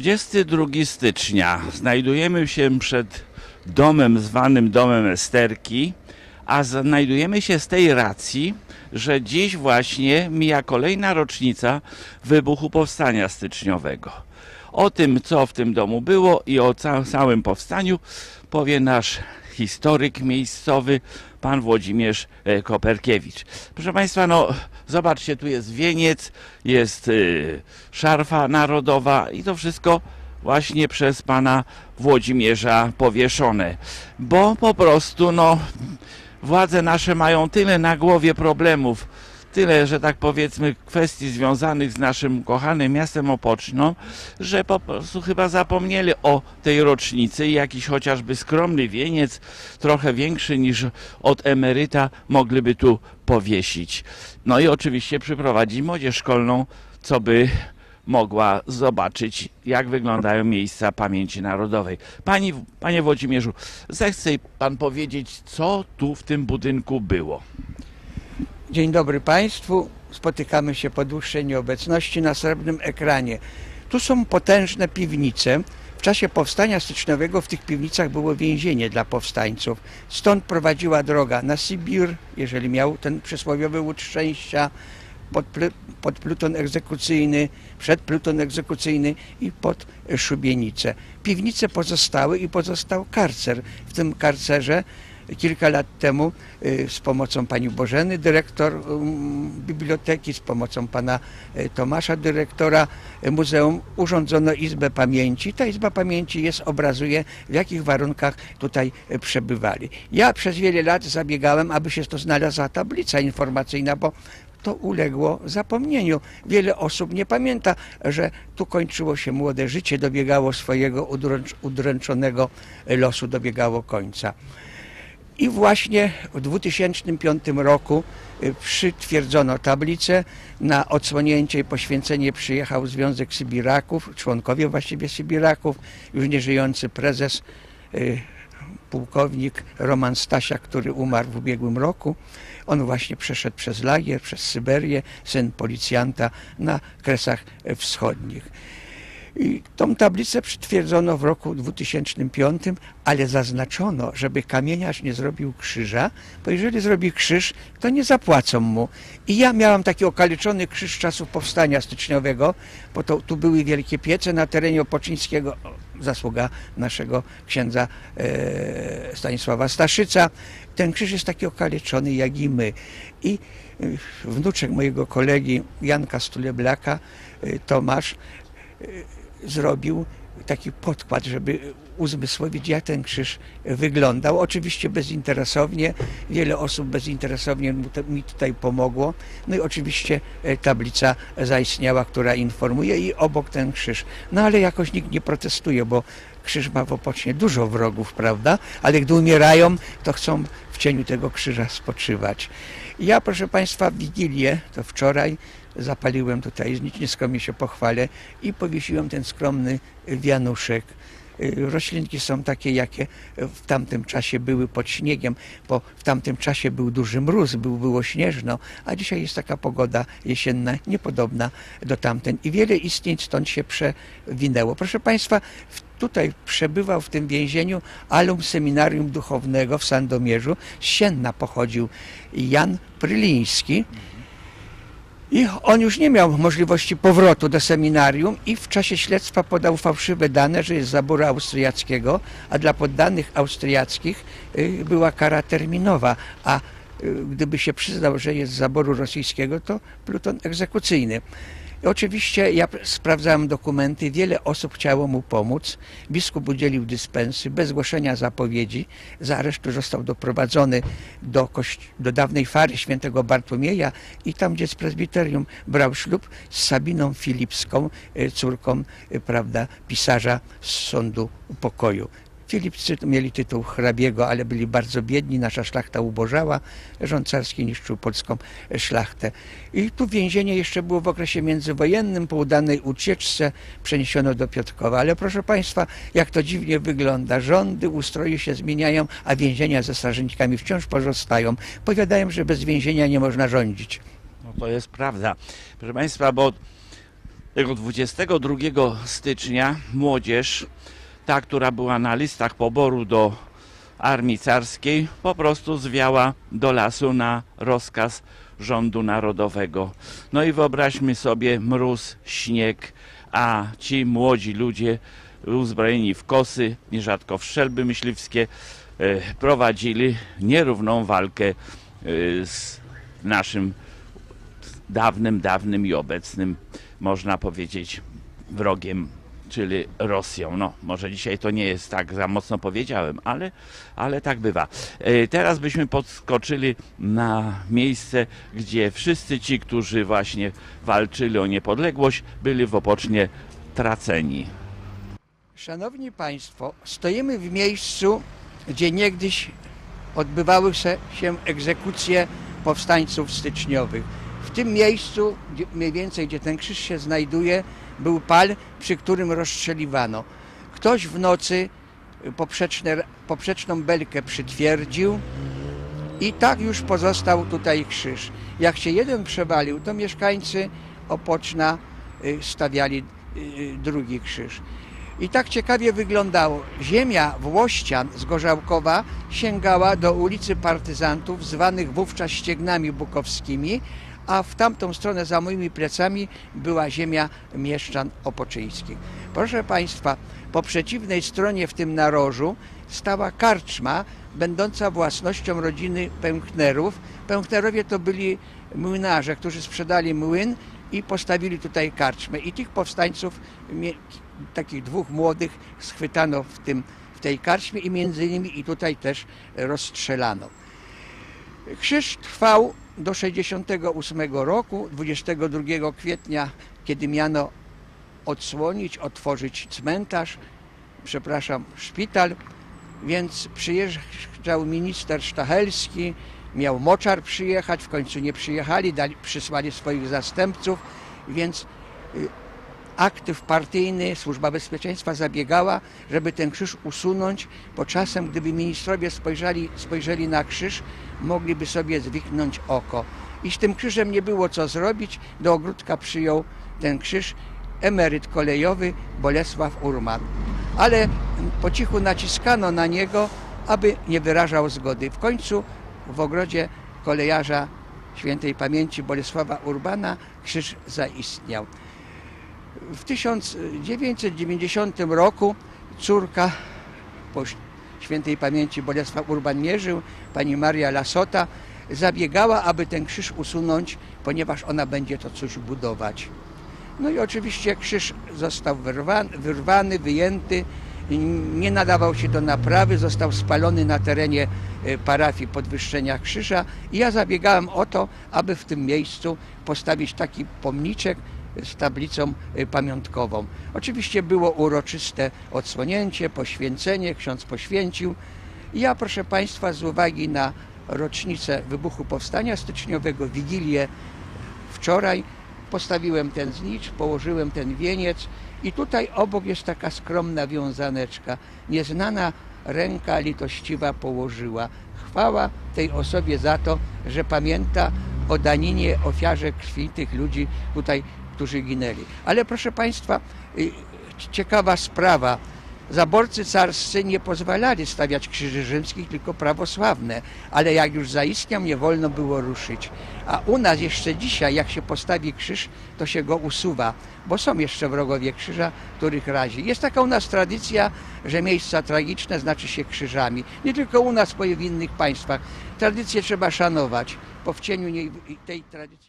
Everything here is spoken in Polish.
22 stycznia znajdujemy się przed domem zwanym domem Esterki, a znajdujemy się z tej racji, że dziś właśnie mija kolejna rocznica wybuchu powstania styczniowego. O tym, co w tym domu było i o ca- całym powstaniu powie nasz historyk miejscowy, pan Włodzimierz e, Koperkiewicz. Proszę Państwa, no zobaczcie, tu jest wieniec, jest y, szarfa narodowa i to wszystko właśnie przez pana Włodzimierza powieszone. Bo po prostu, no, władze nasze mają tyle na głowie problemów, tyle, że tak powiedzmy, kwestii związanych z naszym kochanym miastem Opoczną, że po prostu chyba zapomnieli o tej rocznicy i jakiś chociażby skromny wieniec, trochę większy niż od emeryta, mogliby tu powiesić. No i oczywiście przyprowadzić młodzież szkolną, co by mogła zobaczyć, jak wyglądają miejsca pamięci narodowej. Pani, panie Włodzimierzu, zechce pan powiedzieć, co tu w tym budynku było? Dzień dobry Państwu. Spotykamy się po dłuższej nieobecności na srebrnym ekranie. Tu są potężne piwnice. W czasie powstania styczniowego w tych piwnicach było więzienie dla powstańców. Stąd prowadziła droga na Sybir, jeżeli miał ten przysłowiowy łód szczęścia, pod, pod pluton egzekucyjny, przed pluton egzekucyjny i pod szubienicę. Piwnice pozostały i pozostał karcer. W tym karcerze kilka lat temu y, z pomocą pani Bożeny, dyrektor um, biblioteki, z pomocą pana y, Tomasza, dyrektora y, muzeum, urządzono Izbę Pamięci. Ta Izba Pamięci jest, obrazuje w jakich warunkach tutaj y, przebywali. Ja przez wiele lat zabiegałem, aby się to znalazła tablica informacyjna, bo to uległo zapomnieniu. Wiele osób nie pamięta, że tu kończyło się młode życie, dobiegało swojego udręcz, udręczonego losu, dobiegało końca. I właśnie w 2005 roku y, przytwierdzono tablicę. Na odsłonięcie i poświęcenie przyjechał Związek Sybiraków, członkowie właściwie Sybiraków, już nieżyjący prezes, y, pułkownik Roman Stasiak, który umarł w ubiegłym roku. On właśnie przeszedł przez lagier, przez Syberię, syn policjanta na Kresach Wschodnich. I tą tablicę przytwierdzono w roku 2005, ale zaznaczono, żeby kamieniarz nie zrobił krzyża, bo jeżeli zrobi krzyż, to nie zapłacą mu. I ja miałam taki okaleczony krzyż czasów powstania styczniowego, bo to, tu były wielkie piece na terenie Opoczyńskiego, zasługa naszego księdza e, Stanisława Staszyca. Ten krzyż jest taki okaleczony jak i my. I y, wnuczek mojego kolegi Janka Stuleblaka, y, Tomasz, zrobił taki podkład, żeby uzmysłowić, jak ten krzyż wyglądał. Oczywiście bezinteresownie, wiele osób bezinteresownie mi tutaj pomogło. No i oczywiście e, tablica zaistniała, która informuje i obok ten krzyż. No ale jakoś nikt nie protestuje, bo krzyż ma w Opocznie dużo wrogów, prawda? Ale gdy umierają, to chcą w cieniu tego krzyża spoczywać. Ja, proszę Państwa, w Wigilię, to wczoraj, zapaliłem tutaj, nic nie skromnie się pochwalę i powiesiłem ten skromny wianuszek. Y, Roślinki są takie, jakie w tamtym czasie były pod śniegiem, bo w tamtym czasie był duży mróz, był, było śnieżno, a dzisiaj jest taka pogoda jesienna, niepodobna do tamten. I wiele istnień stąd się przewinęło. Proszę Państwa, w- tutaj przebywał w tym więzieniu alum seminarium duchownego w Sandomierzu. Z Sienna pochodził Jan Pryliński. I on już nie miał możliwości powrotu do seminarium i w czasie śledztwa podał fałszywe dane, że jest zaboru austriackiego, a dla poddanych austriackich y, była kara terminowa, a y, gdyby się przyznał, że jest z zaboru rosyjskiego, to pluton egzekucyjny. Oczywiście ja sprawdzałem dokumenty, wiele osób chciało mu pomóc. Biskup udzielił dyspensy bez zgłoszenia zapowiedzi. Za aresztu został doprowadzony do, do dawnej fary świętego Bartłomieja i tam, gdzie z prezbiterium brał ślub z Sabiną Filipską, y, córką y, prawda, pisarza z sądu pokoju. Filipscy mieli tytuł hrabiego, ale byli bardzo biedni, nasza szlachta ubożała, rząd carski niszczył polską szlachtę. I tu więzienie jeszcze było w okresie międzywojennym, po udanej ucieczce przeniesiono do Piotrkowa. Ale proszę Państwa, jak to dziwnie wygląda. Rządy, ustroje się zmieniają, a więzienia ze strażnikami wciąż pozostają. Powiadają, że bez więzienia nie można rządzić. No to jest prawda. Proszę Państwa, bo Tego 22 stycznia młodzież, ta, która była na listach poboru do armii carskiej, po prostu zwiała do lasu na rozkaz rządu narodowego. No i wyobraźmy sobie mróz, śnieg, a ci młodzi ludzie uzbrojeni w kosy, nierzadko w strzelby myśliwskie, e, prowadzili nierówną walkę e, z naszym dawnym, dawnym i obecnym, można powiedzieć, wrogiem, czyli Rosją. No, może dzisiaj to nie jest tak za mocno powiedziałem, ale, ale tak bywa. E, Teraz byśmy podskoczyli na miejsce, gdzie wszyscy ci, którzy właśnie walczyli o niepodległość, byli w Opocznie traceni. Szanowni Państwo, stoimy w miejscu, gdzie niegdyś odbywały się, egzekucje powstańców styczniowych. W tym miejscu, mniej więcej gdzie ten krzyż się znajduje, był pal, przy którym rozstrzeliwano. Ktoś w nocy poprzeczne, poprzeczną belkę przytwierdził i tak już pozostał tutaj krzyż. Jak się jeden przewalił, to mieszkańcy Opoczna y, stawiali y, drugi krzyż. I tak ciekawie wyglądało. Ziemia Włościan z Gorzałkowa sięgała do ulicy Partyzantów, zwanych wówczas ściegnami bukowskimi, a w tamtą stronę za moimi plecami była ziemia mieszczan opoczyńskich. Proszę Państwa, po przeciwnej stronie w tym narożu stała karczma, będąca własnością rodziny Pęknerów. Pęknerowie to byli młynarze, którzy sprzedali młyn i postawili tutaj karczmę. I tych powstańców, takich dwóch młodych, schwytano w, tym, w tej karczmie i między innymi i tutaj też rozstrzelano. Krzyż trwał do 68 roku, 22 kwietnia, kiedy miano odsłonić, otworzyć cmentarz, przepraszam, szpital, więc przyjeżdżał minister Sztachelski, miał moczar przyjechać, w końcu nie przyjechali, dali, przysłali swoich zastępców, więc y, aktyw partyjny, służba bezpieczeństwa zabiegała, żeby ten krzyż usunąć, bo czasem, gdyby ministrowie spojrzeli, spojrzeli na krzyż, mogliby sobie zwichnąć oko. I z tym krzyżem nie było co zrobić, do ogródka przyjął ten krzyż emeryt kolejowy Bolesław Urman. Ale po cichu naciskano na niego, aby nie wyrażał zgody. W końcu w ogrodzie kolejarza świętej pamięci Bolesława Urbana krzyż zaistniał. W 1990 roku córka po świętej pamięci Bolesław Urban nie żył, pani Maria Lasota zabiegała, aby ten krzyż usunąć, ponieważ ona będzie to coś budować. No i oczywiście krzyż został wyrwany, wyrwany wyjęty, nie nadawał się do naprawy, został spalony na terenie e, parafii Podwyższenia Krzyża i ja zabiegałem o to, aby w tym miejscu postawić taki pomniczek z tablicą e, pamiątkową. Oczywiście było uroczyste odsłonięcie, poświęcenie, ksiądz poświęcił. Ja, proszę Państwa, z uwagi na rocznicę wybuchu Powstania Styczniowego, Wigilię wczoraj, postawiłem ten znicz, położyłem ten wieniec i tutaj obok jest taka skromna wiązaneczka. Nieznana ręka litościwa położyła. Chwała tej osobie za to, że pamięta o daninie, ofiarze krwi tych ludzi tutaj, którzy ginęli. Ale proszę Państwa, y, ciekawa sprawa. Zaborcy carscy nie pozwalali stawiać krzyży rzymskich, tylko prawosławne, ale jak już zaistniał, nie wolno było ruszyć. A u nas jeszcze dzisiaj, jak się postawi krzyż, to się go usuwa, bo są jeszcze wrogowie krzyża, których razi. Jest taka u nas tradycja, że miejsca tragiczne znaczy się krzyżami. Nie tylko u nas, bo i w innych państwach. Tradycję trzeba szanować, bo w cieniu niej, tej tradycji.